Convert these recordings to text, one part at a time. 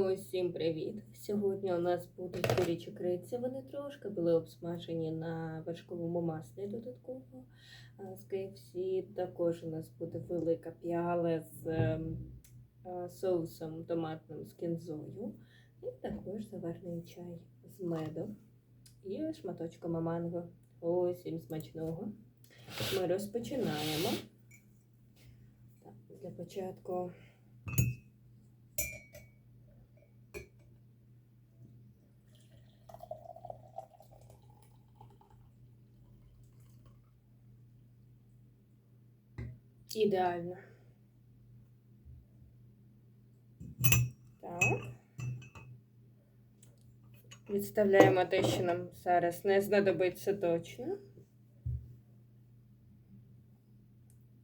Усім привіт! Сьогодні у нас будуть курячі криці. Вони трошки були обсмажені на вершковому маслі додатково. З KFC також у нас буде велика піала з ем, соусом томатним з кінзою. І також заварний чай з медом і шматочком манго. Усім смачного. Ми розпочинаємо. Так, для початку. Ідеально. Так. Відставляємо те, що нам зараз не знадобиться точно.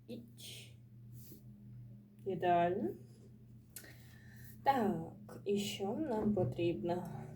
Іч. Ідеально. Так, і що нам потрібно? Так.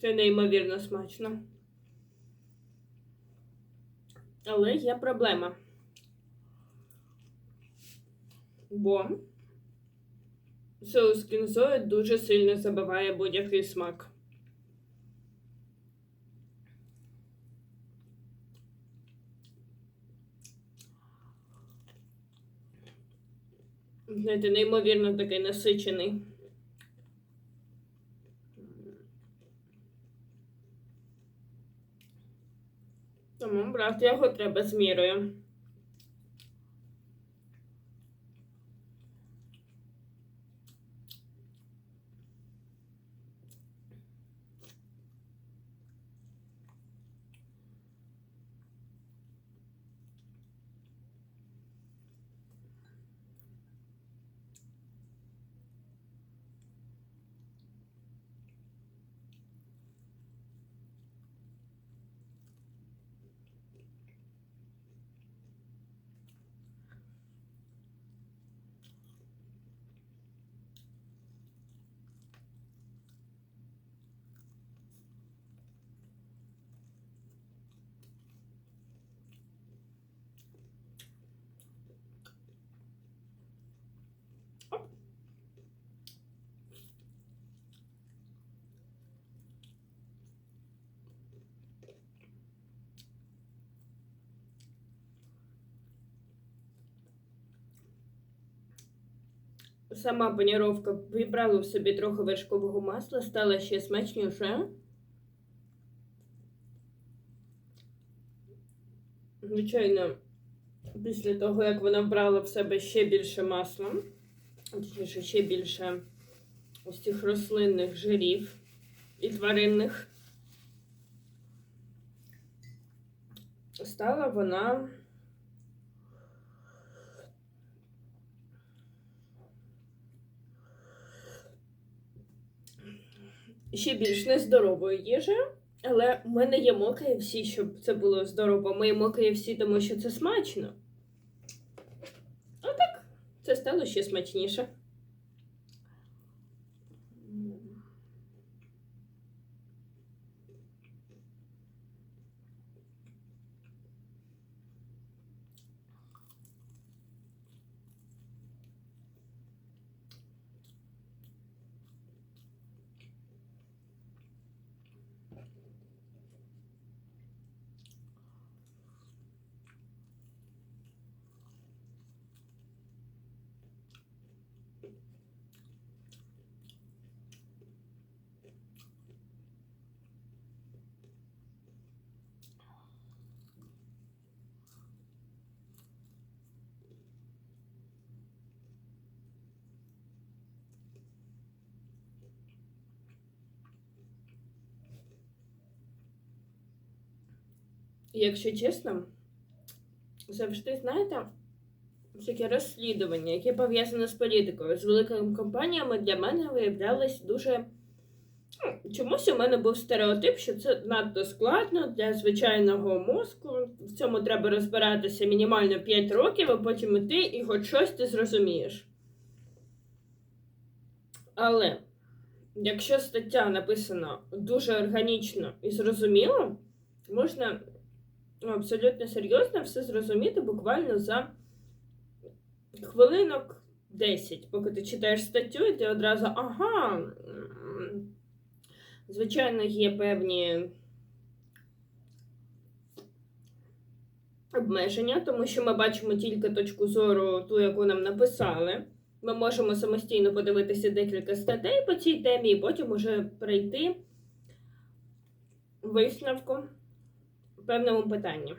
Це неймовірно смачно. Але є проблема. Бо соус кінзою дуже сильно забиває будь-який смак. Знаєте, неймовірно такий насичений. Тому брати його треба з мірою. Сама паніровка вібрала в собі трохи вершкового масла, стала ще смачніше. Звичайно, після того, як вона вбрала в себе ще більше масла, точніше, ще більше ось цих рослинних жирів і тваринних, стала вона. Ще більш нездоровою їжею. Але ми не їмо KFC, щоб це було здорово. Ми їмо KFC, тому що це смачно. Отак, це стало ще смачніше. Якщо чесно, завжди, знаєте, таке розслідування, яке пов'язане з політикою, з великими компаніями для мене виявлялось дуже. Ну, Чомусь у мене був стереотип, що це надто складно для звичайного мозку. В цьому треба розбиратися мінімально 5 років, а потім іти і хоч щось ти зрозумієш. Але якщо стаття написана дуже органічно і зрозуміло, можна абсолютно серйозно все зрозуміти буквально за хвилинок 10, поки ти читаєш статтю, і ти одразу ага. Звичайно, є певні обмеження, тому що ми бачимо тільки точку зору, ту, яку нам написали. Ми можемо самостійно подивитися декілька статей по цій темі, і потім уже прийти висновку певному питанню.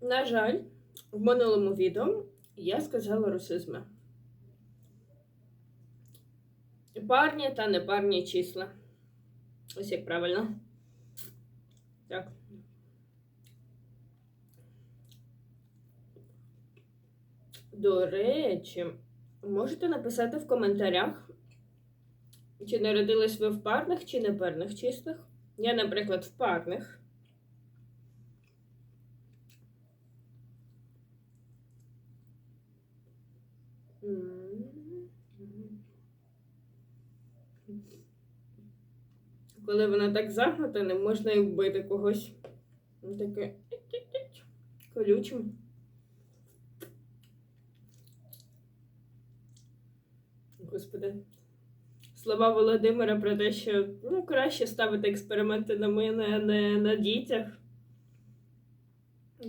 На жаль, в минулому відео я сказала русизми. Парні та непарні числа. Ось як правильно. Так. До речі, можете написати в коментарях, чи народились ви в парних чи непарних числах. Я, наприклад, в парних. Коли вона так загнута, не можна і вбити когось. Таке колючим. Господи. Слова Володимира про те, що ну, краще ставити експерименти на мене, а не на дітях.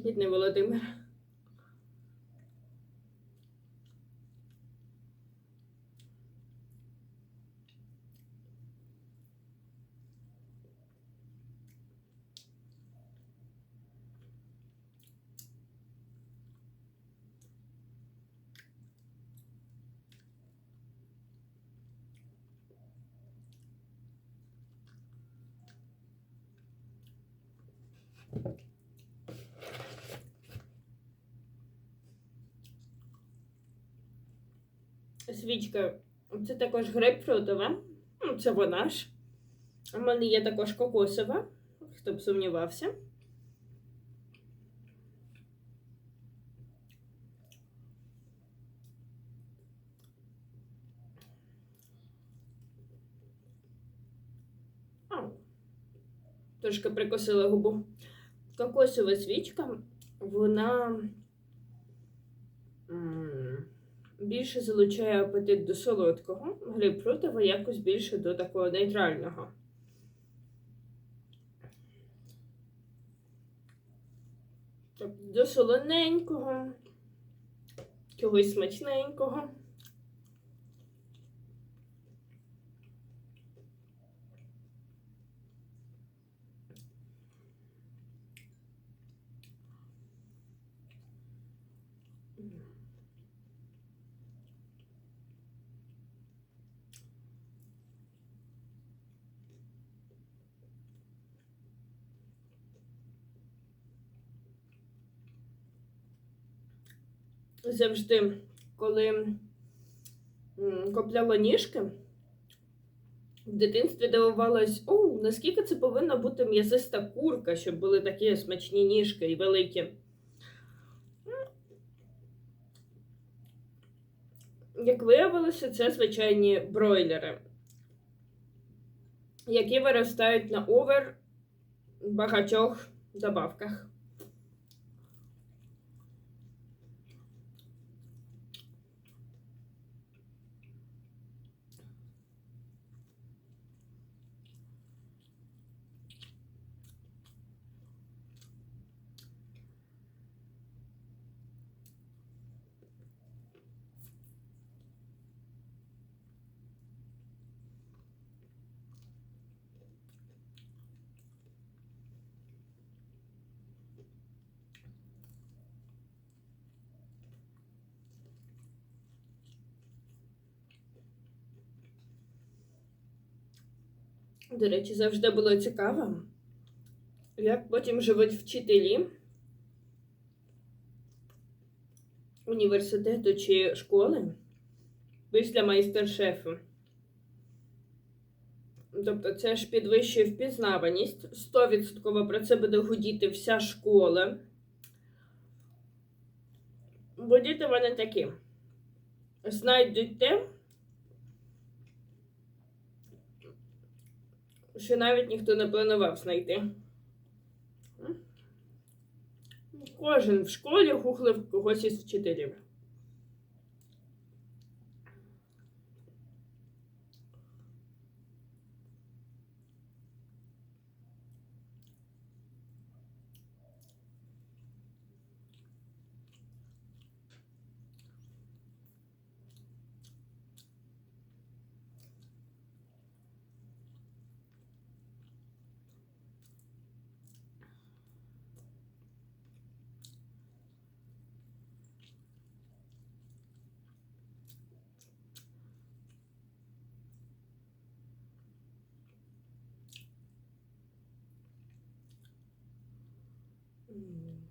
Бідний Володимир. Свічка. Це також грейпфрутова. Ну, Це вона ж. У мене є також кокосова, хто б сумнівався. Трошки прикосила губу. Кокосова свічка, вона більше залучає апетит до солодкого, грейпфрутова якось більше до такого нейтрального. Тобто до солоненького, чогось смачненького. Завжди, коли копляла ніжки, в дитинстві дивувалась, о, наскільки це повинна бути м'ясиста курка, щоб були такі смачні ніжки і великі. Як виявилося, це звичайні бройлери, які виростають на овер багатьох добавках. До речі, завжди було цікаво, як потім живуть вчителі університету чи школи після майстер-шефу. Тобто це ж підвищує впізнаваність. 100% про це буде гудіти вся школа. Бо діти вони такі. Знайдуть те, що навіть ніхто не планував знайти. Кожен в школі гухлив когось із вчителів. М.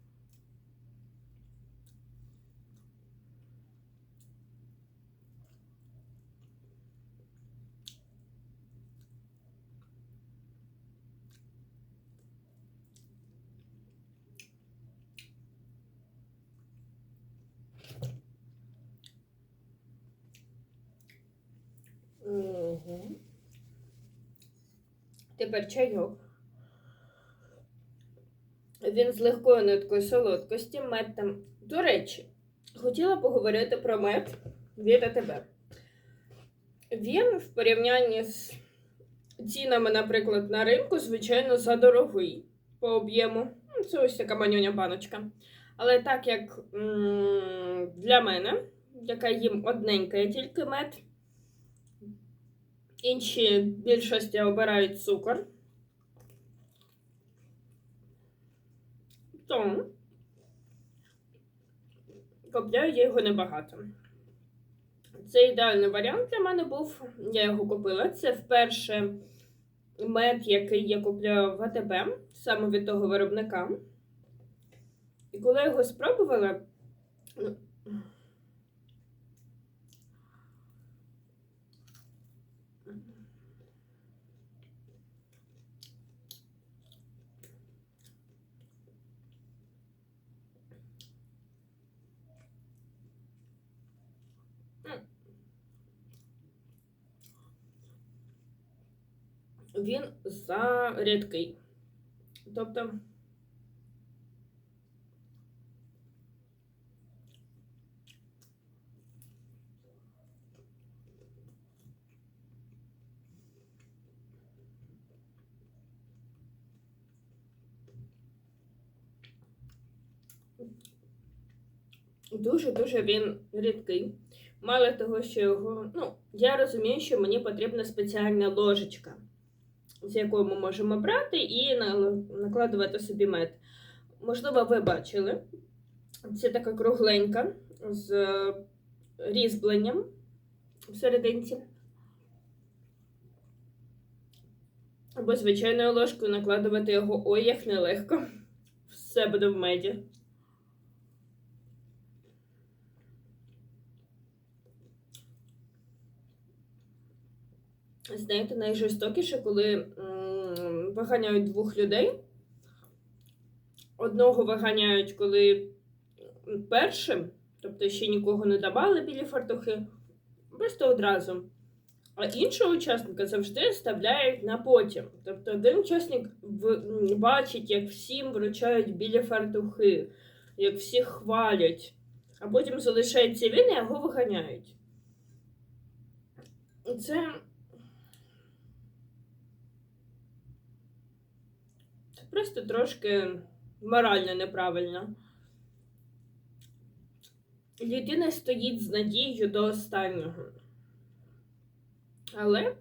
Мгм. Тепер чайок. Він з легкою ниткою солодкості, мед там. До речі, хотіла поговорити про мед від АТБ. Він в порівнянні з цінами, наприклад, на ринку, звичайно, задорогий по об'єму. Ну, Це ось така манюня баночка. Але так як для мене, яка їм одненька є тільки мед, інші більшості обирають цукор. То купляю я його небагато. Це ідеальний варіант для мене був. Я його купила. Це вперше мед, який я купляю в АТБ, саме від того виробника. І коли я його спробувала, він зарідкий. Тобто. Дуже-дуже він рідкий. Мало того, що його. Ну, я розумію, що мені потрібна спеціальна ложечка з якою ми можемо брати і накладувати собі мед. Можливо, ви бачили. Це така кругленька з різьбленням в серединці. Або звичайною ложкою накладувати його ой, як нелегко. Все буде в меді. Знаєте, найжорстокіше, коли виганяють двох людей. Одного виганяють, коли першим, тобто ще нікого не давали білі фартухи, просто одразу. А іншого учасника завжди ставляють на потім. Тобто один учасник бачить, як всім вручають білі фартухи, як всіх хвалять, а потім залишається він і його виганяють. Це. Просто трошки морально неправильно. Людина стоїть з надією до останнього. Але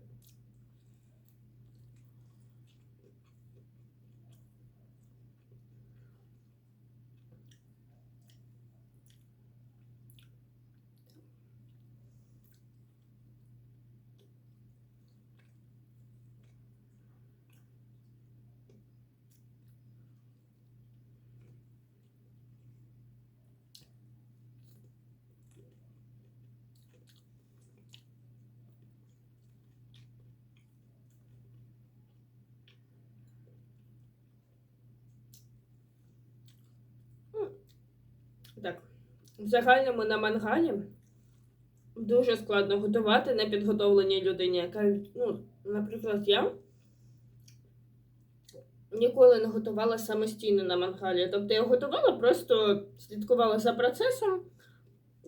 так, в загальному на мангалі дуже складно готувати непідготовленій людині, яка, ну, наприклад, я ніколи не готувала самостійно на мангалі. Тобто я готувала, просто слідкувала за процесом.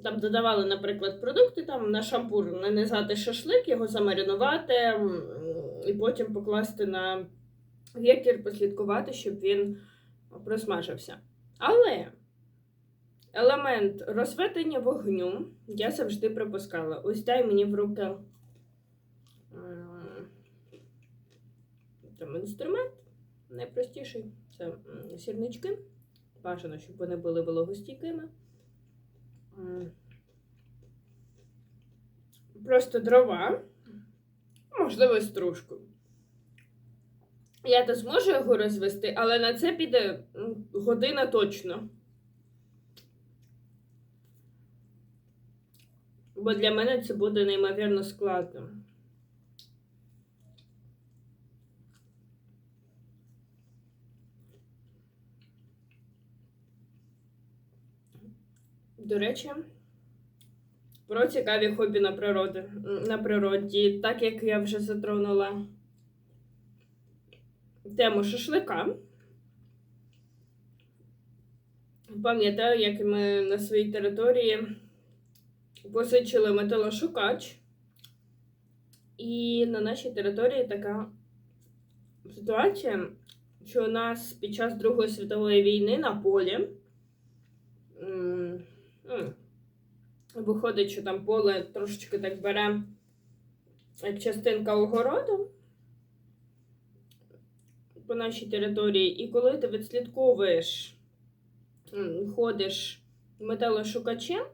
Там додавали, наприклад, продукти там на шампур нанизати шашлик, його замаринувати і потім покласти на векір, послідкувати, щоб він просмажився. Але елемент розведення вогню я завжди пропускала. Ось дай мені в руки там інструмент найпростіший це сірнички. Бажано, щоб вони були вологостійкими. Просто дрова, можливо, стружку. Я то зможу його розвести, але на це піде година точно. Бо для мене це буде неймовірно складно. До речі, про цікаві хобі на природі. На природі, так як я вже затронула тему шашлика. Пам'ятаю, як ми на своїй території позичили металошукач. І на нашій території така ситуація, що у нас під час Другої світової війни на полі м, виходить, що там поле трошечки так бере як частинка огороду по нашій території. І коли ти відслідковуєш, ходиш металошукачем,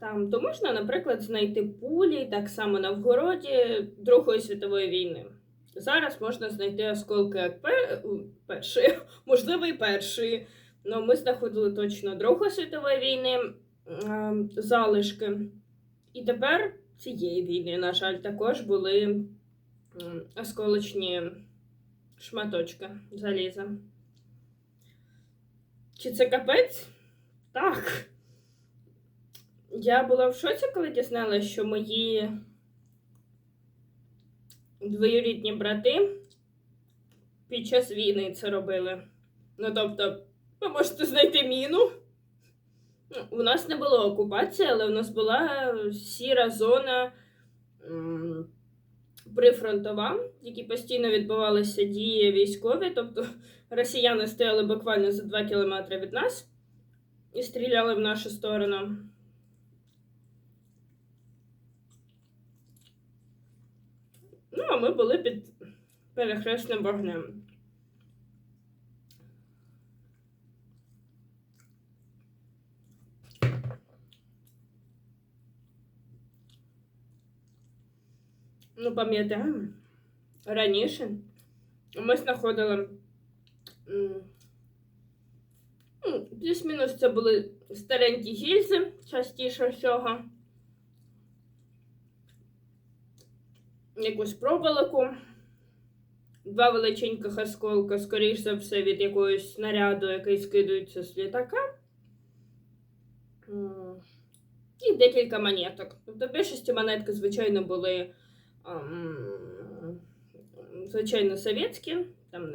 там, то можна, наприклад, знайти пулі так само на вгороді Другої світової війни. Зараз можна знайти осколки пер... першої, можливо, і першої. Ну, ми знаходили точно Другої світової війни е, залишки. І тепер цієї війни, на жаль, також були осколочні шматочки заліза. Чи це капець? Так. Я була в шоці, коли дізналася, що мої двоюрідні брати під час війни це робили. Ну, тобто, ви можете знайти міну. Ну, У нас не було окупації, але у нас була сіра зона прифронтова, в якій постійно відбувалися дії військові. Тобто росіяни стояли буквально за 2 кілометри від нас і стріляли в нашу сторону. Ну, а ми були під перехресним вогнем. Ну, пам'ятаю, раніше ми знаходили ну, плюс-мінус це були старенькі гільзи, частіше всього. Якусь проволоку. Два величеньких осколка, скоріш за все, від якогось снаряду, який скидується з літака. І декілька монеток. Тобто в більшості монетки, звичайно, були звичайно совєтські, там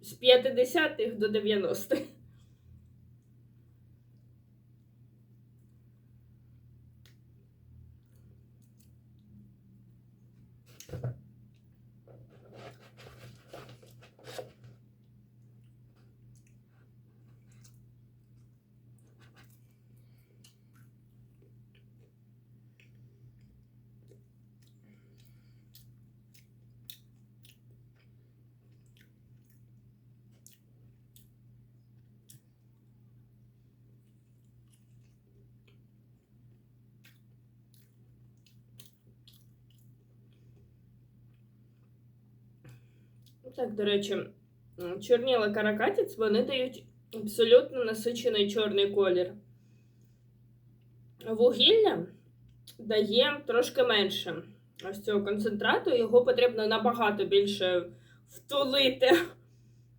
з 50-х до 90-х. Так, до речі, чорніла каракатіць, вони дають абсолютно насичений чорний колір. Вугілля дає трошки менше ось цього концентрату, його потрібно набагато більше втулити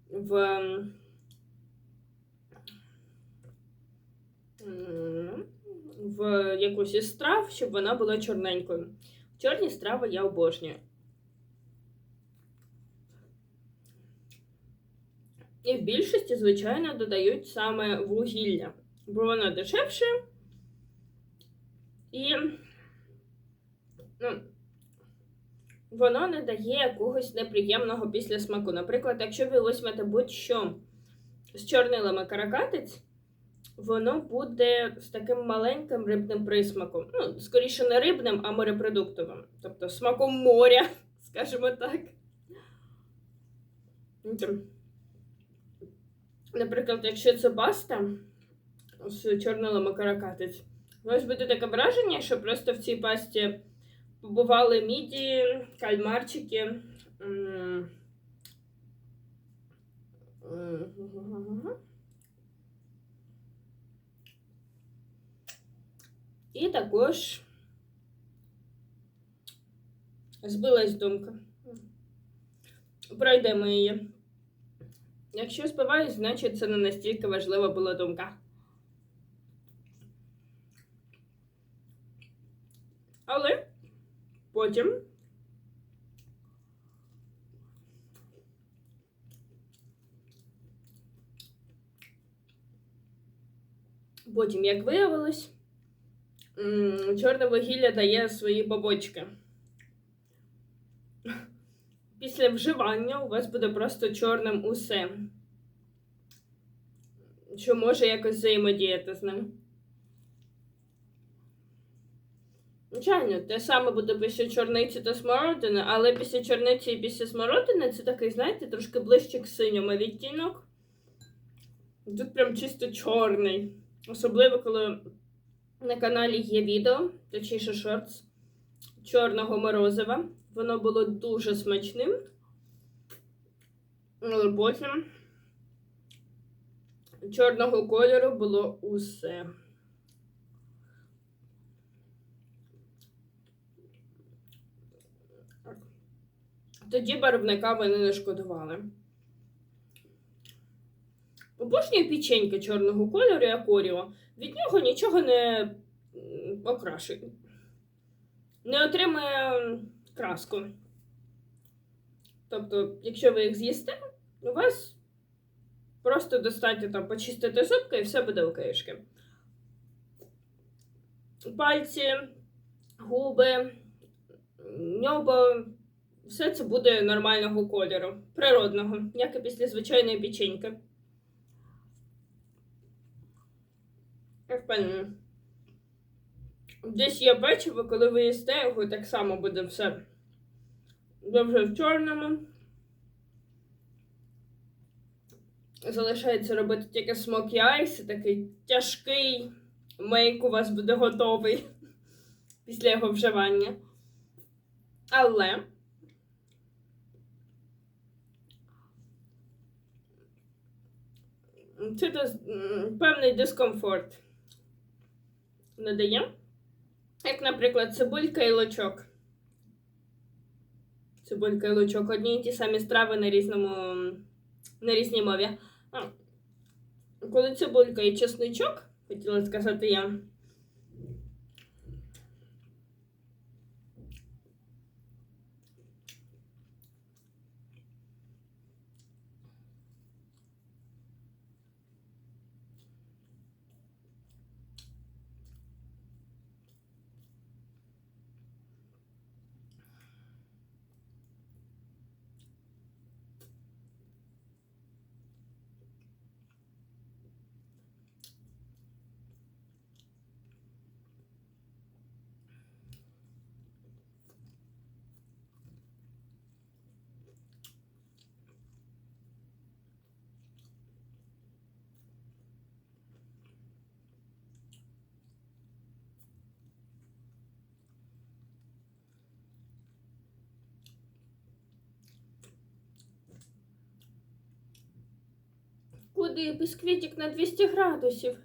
в, в якусь із страв, щоб вона була чорненькою. Чорні страви я обожнюю. І в більшості, звичайно, додають саме вугілля, бо воно дешевше і ну, воно не дає якогось неприємного післясмаку. Наприклад, якщо ви візьмете будь-що з чорнилами каракатиць, воно буде з таким маленьким рибним присмаком. Ну, скоріше не рибним, а морепродуктовим. Тобто смаком моря, скажімо так. Наприклад, якщо це паста з чорнилами у вас буде таке враження, що просто в цій пасті побували міді, кальмарчики. І також збилась думка. Пройдемо її. Якщо спиваюсь, значить це не настільки важлива була думка. Але потім потім, як виявилось, чорне вугілля дає свої бабочки. Після вживання у вас буде просто чорним усе, що може якось взаємодіяти з ним. Звичайно, те саме буде після чорниці та смородини, але після чорниці і після смородини це такий, знаєте, трошки ближче к синьому відтінок. Тут прям чисто чорний. Особливо, коли на каналі є відео, точніше шортс чорного морозива. Воно було дуже смачним. Але потім чорного кольору було усе. Тоді барвника вони не шкодували. Обожнюю печеньки чорного кольору, як Оріо. Від нього нічого не м, окрашує. Не отримує краску. Тобто, якщо ви їх з'їсте, у вас просто достатньо там почистити зубки і все буде окейшки. Пальці, губи, небо, все це буде нормального кольору, природного, як і після звичайної печеньки. Я впевнена. Десь є печиво, коли ви їсте його, так само буде все добре в чорному. Залишається робити тільки смокі айс, такий тяжкий мейк у вас буде готовий після його вживання. Але це певний дискомфорт надає. Як, наприклад, цибулька і лучок. Цибулька і лучок одні і ті самі страви на різному на різній мові. А, коли цибулька і чесничок, хотіла сказати я. Куди бисквітик на 200 градусів?